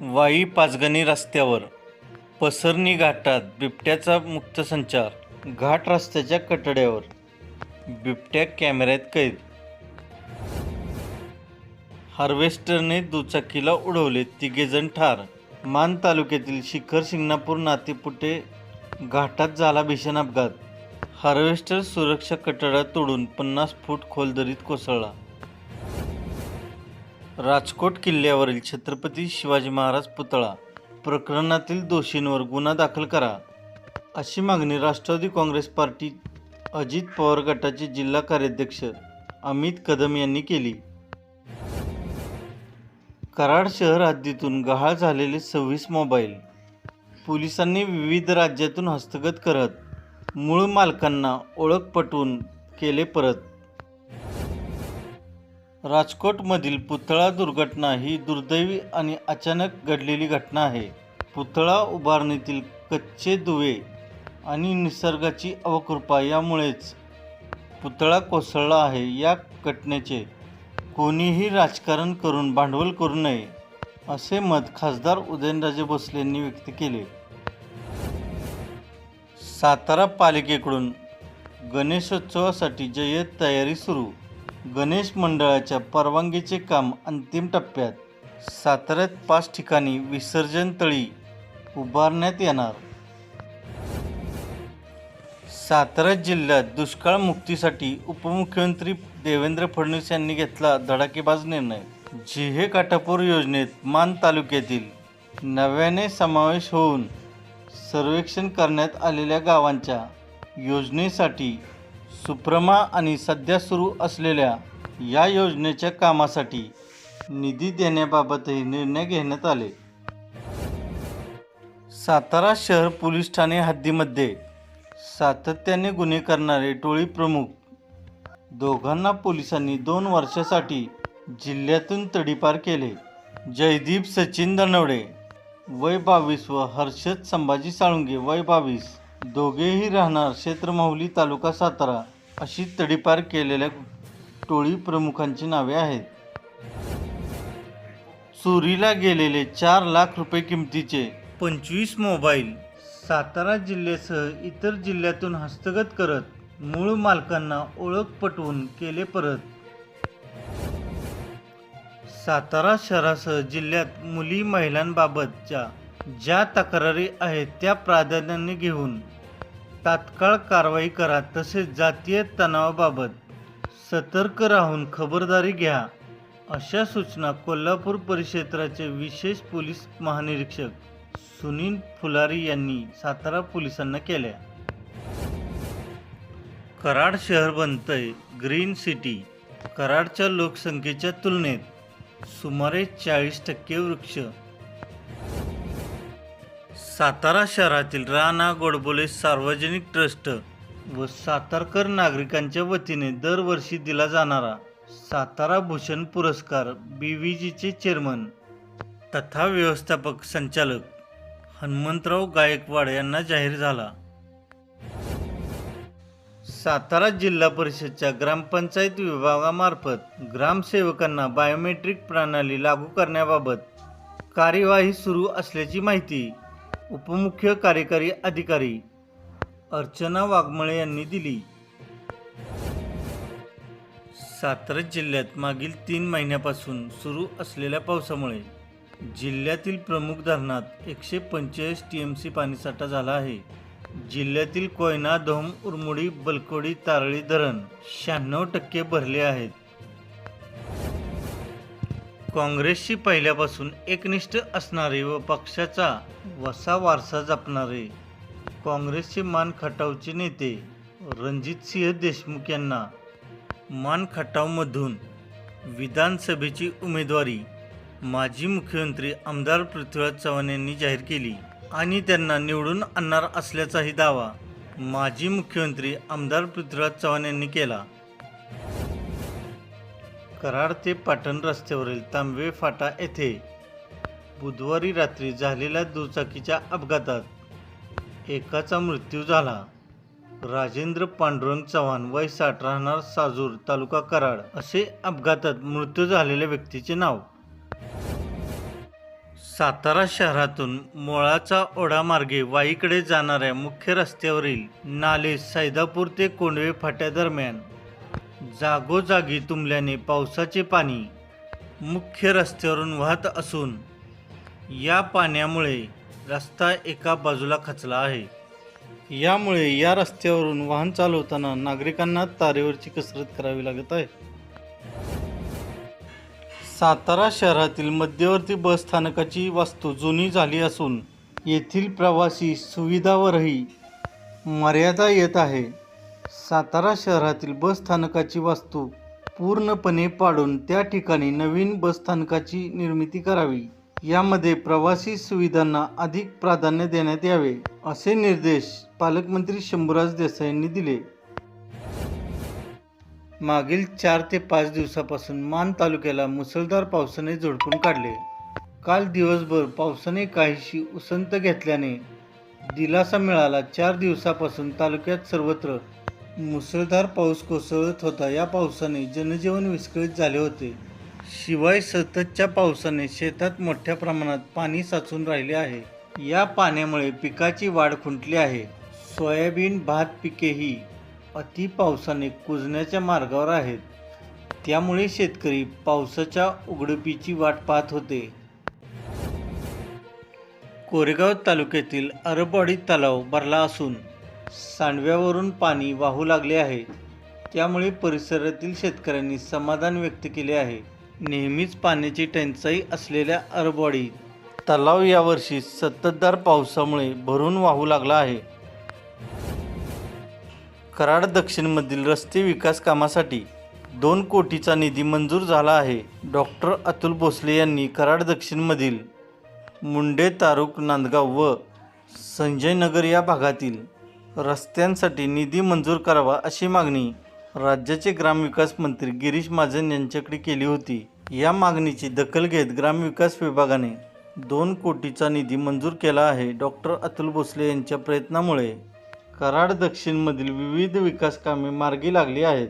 वाई पाचगणी रस्त्यावर पसरणी घाटात बिबट्याचा मुक्त संचार घाट रस्त्याच्या कटड्यावर बिबट्या कॅमेऱ्यात कैद. हार्वेस्टरने दुचाकीला उडवले तिघेजण ठार. मान तालुक्यातील शिखर शिंगणापूर नातेपुटे घाटात झाला भीषण अपघात. हार्वेस्टर सुरक्षा कटडा तोडून पन्नास फूट खोल दरीत कोसळला. राजकोट किल्ल्यावरील छत्रपती शिवाजी महाराज पुतळा प्रकरणातील दोषींवर गुन्हा दाखल करा. अशी मागणी राष्ट्रवादी काँग्रेस पार्टी अजित पवार गटाचे जिल्हा कार्याध्यक्ष अमित कदम यांनी केली. कराड शहर हद्दीतून गहाळ झालेले सव्वीस मोबाईल पोलिसांनी विविध राज्यातून हस्तगत करत मूळ मालकांना ओळख पटवून केले परत. राजकोटमधील पुतळा दुर्घटना ही दुर्दैवी आणि अचानक घडलेली घटना आहे. पुतळा उभारणीतील कच्चे दुवे आणि निसर्गाची अवकृपा यामुळेच पुतळा कोसळला आहे. या घटनेचे कोणीही राजकारण करून भांडवल करू नये असे मत खासदार उदयनराजे भोसले यांनी व्यक्त केले. सातारा पालिकेकडून गणेशोत्सवासाठी जय्यत तयारी सुरू गणेश मंडळाच्या परवानगीचे काम अंतिम टप्प्यात. साताऱ्यात पाच ठिकाणी विसर्जन तळी उभारण्यात येणार. सातारा जिल्ह्यात दुष्काळ मुक्तीसाठी उपमुख्यमंत्री देवेंद्र फडणवीस यांनी घेतला धडाकेबाज निर्णय. जिहे काठापूर योजनेत मान तालुक्यातील नव्याने समावेश होऊन सर्वेक्षण करण्यात आलेल्या गावांच्या योजनेसाठी सुप्रमा आणि सध्या सुरू असलेल्या या योजनेच्या कामासाठी निधी देण्याबाबतही निर्णय घेण्यात आले. सातारा शहर पोलीस ठाणे हद्दीमध्ये सातत्याने गुन्हे करणारे टोळी प्रमुख दोघांना पोलिसांनी दोन वर्षासाठी जिल्ह्यातून तडीपार केले. जयदीप सचिन दनवडे वय बावीस व हर्षद संभाजी साळुंगे वय बावीस दोघेही राहणार क्षेत्रमाहुली तालुका सातारा. अशी तडीपार केलेल्या टोळी प्रमुखांची नावे आहेत. चोरीला गेलेले चार लाख रुपये किमतीचे पंचवीस मोबाईल सातारा जिल्ह्यासह इतर जिल्ह्यातून हस्तगत करत मूळ मालकांना ओळख पटवून केले परत. सातारा शहरासह जिल्ह्यात मुली महिलांबाबतच्या ज्या तक्रारी आहेत त्या प्राधान्याने घेऊन तात्काळ कारवाई करा तसेच जातीय तणावाबाबत सतर्क राहून खबरदारी घ्या अशा सूचना कोल्हापूर परिक्षेत्राचे विशेष पोलीस महानिरीक्षक सुनील फुलारी यांनी सातारा पोलिसांना केल्या. कराड शहर बनतंय ग्रीन सिटी. कराडच्या लोकसंख्येच्या तुलनेत सुमारे चाळीस टक्के वृक्ष सातारा शहरातील राणा गोडबोले सार्वजनिक ट्रस्ट व सातारकर नागरिकांच्या वतीने दरवर्षी दिला जाणारा सातारा भूषण पुरस्कार बी व्ही जीचे चेअरमन तथा व्यवस्थापक संचालक हनुमंतराव गायकवाड यांना जाहीर झाला. सातारा जिल्हा परिषदच्या ग्रामपंचायत विभागामार्फत ग्रामसेवकांना बायोमेट्रिक प्रणाली लागू करण्याबाबत कार्यवाही सुरू असल्याची माहिती उपमुख्य कार्यकारी अधिकारी अर्चना वाघमळे यांनी दिली. सातारा जिल्ह्यात मागील तीन महिन्यापासून सुरू असलेल्या पावसामुळे जिल्ह्यातील प्रमुख धरणात एकशे पंचेचाळीस टी एम सी पाणीसाठा झाला आहे. जिल्ह्यातील कोयना धोम उरमुडी बलकोडी तारळी धरण शहाण्णव टक्के भरले आहेत. काँग्रेसशी पहिल्यापासून एकनिष्ठ असणारे व पक्षाचा वसा वारसा जपणारे काँग्रेसचे मान खटावचे नेते रणजितसिंह देशमुख यांना मान खटावमधून विधानसभेची उमेदवारी माजी मुख्यमंत्री आमदार पृथ्वीराज चव्हाण यांनी जाहीर केली आणि त्यांना निवडून आणणार असल्याचाही दावा माजी मुख्यमंत्री आमदार पृथ्वीराज चव्हाण यांनी केला. कराड ते पाटण रस्त्यावरील तांबवे फाटा येथे बुधवारी रात्री झालेल्या दुचाकीच्या अपघातात एकाचा मृत्यू झाला. राजेंद्र पांडुरंग चव्हाण वय साठ राहणार साजूर तालुका कराड असे अपघातात मृत्यू झालेल्या व्यक्तीचे नाव. सातारा शहरातून मोळाचा ओढामार्गे वाईकडे जाणाऱ्या मुख्य रस्त्यावरील नाले सैदापूर ते कोंडवे फाट्यादरम्यान जागोजागी तुंबल्याने पावसाचे पाणी मुख्य रस्त्यावरून वाहत असून या पाण्यामुळे रस्ता एका बाजूला खचला आहे. यामुळे या रस्त्यावरून वाहन चालवताना नागरिकांना तारेवरची कसरत करावी लागत आहे. सातारा शहरातील मध्यवर्ती बस स्थानकाची वास्तू जुनी झाली असून येथील प्रवासी सुविधावरही मर्यादा येत आहे. सातारा शहरातील बस स्थानकाची वास्तू पूर्णपणे पाडून त्या ठिकाणी नवीन बस स्थानकाची निर्मिती करावी. यामध्ये प्रवासी सुविधांना अधिक प्राधान्य देण्यात यावे असे निर्देश पालकमंत्री शंभूराज देसाई यांनी दिले. मागील चार ते पाच दिवसापासून मान तालुक्याला मुसळधार पावसाने झोडपून काढले. काल दिवसभर पावसाने काहीशी उसंत घेतल्याने दिलासा मिळाला. चार दिवसापासून तालुक्यात सर्वत्र मुसळधार पाऊस कोसळत होता. या पावसाने जनजीवन विस्कळीत झाले होते. शिवाय सततच्या पावसाने शेतात मोठ्या प्रमाणात पाणी साचून राहिले आहे. या पाण्यामुळे पिकाची वाढ खुंटली आहे. सोयाबीन भात पिकेही अति पावसाने कुजण्याच्या मार्गावर आहेत. त्यामुळे शेतकरी पावसाच्या उघडपीची वाट पाहत होते. कोरेगाव तालुक्यातील अरबवाडी तलाव भरला असून सांडव्यावरून पाणी वाहू लागले आहे. त्यामुळे परिसरातील शेतकऱ्यांनी समाधान व्यक्त केले आहे. नेहमीच पाण्याची टंचाई असलेल्या अरबवाडी तलाव यावर्षी सततधार पावसामुळे भरून वाहू लागला आहे. कराड दक्षिणमधील रस्ते विकास कामासाठी दोन कोटीचा निधी मंजूर झाला आहे. डॉक्टर अतुल भोसले यांनी कराड दक्षिणमधील मुंडे तारुक नांदगाव व संजयनगर या भागातील रस्त्यांसाठी निधी मंजूर करावा अशी मागणी राज्याचे ग्रामविकास मंत्री गिरीश महाजन यांच्याकडे केली होती. या मागणीची दखल घेत ग्रामविकास विभागाने दोन कोटीचा निधी मंजूर केला आहे. डॉक्टर अतुल भोसले यांच्या प्रयत्नामुळे कराड दक्षिणमधील विविध विकास कामे मार्गी लागली आहेत.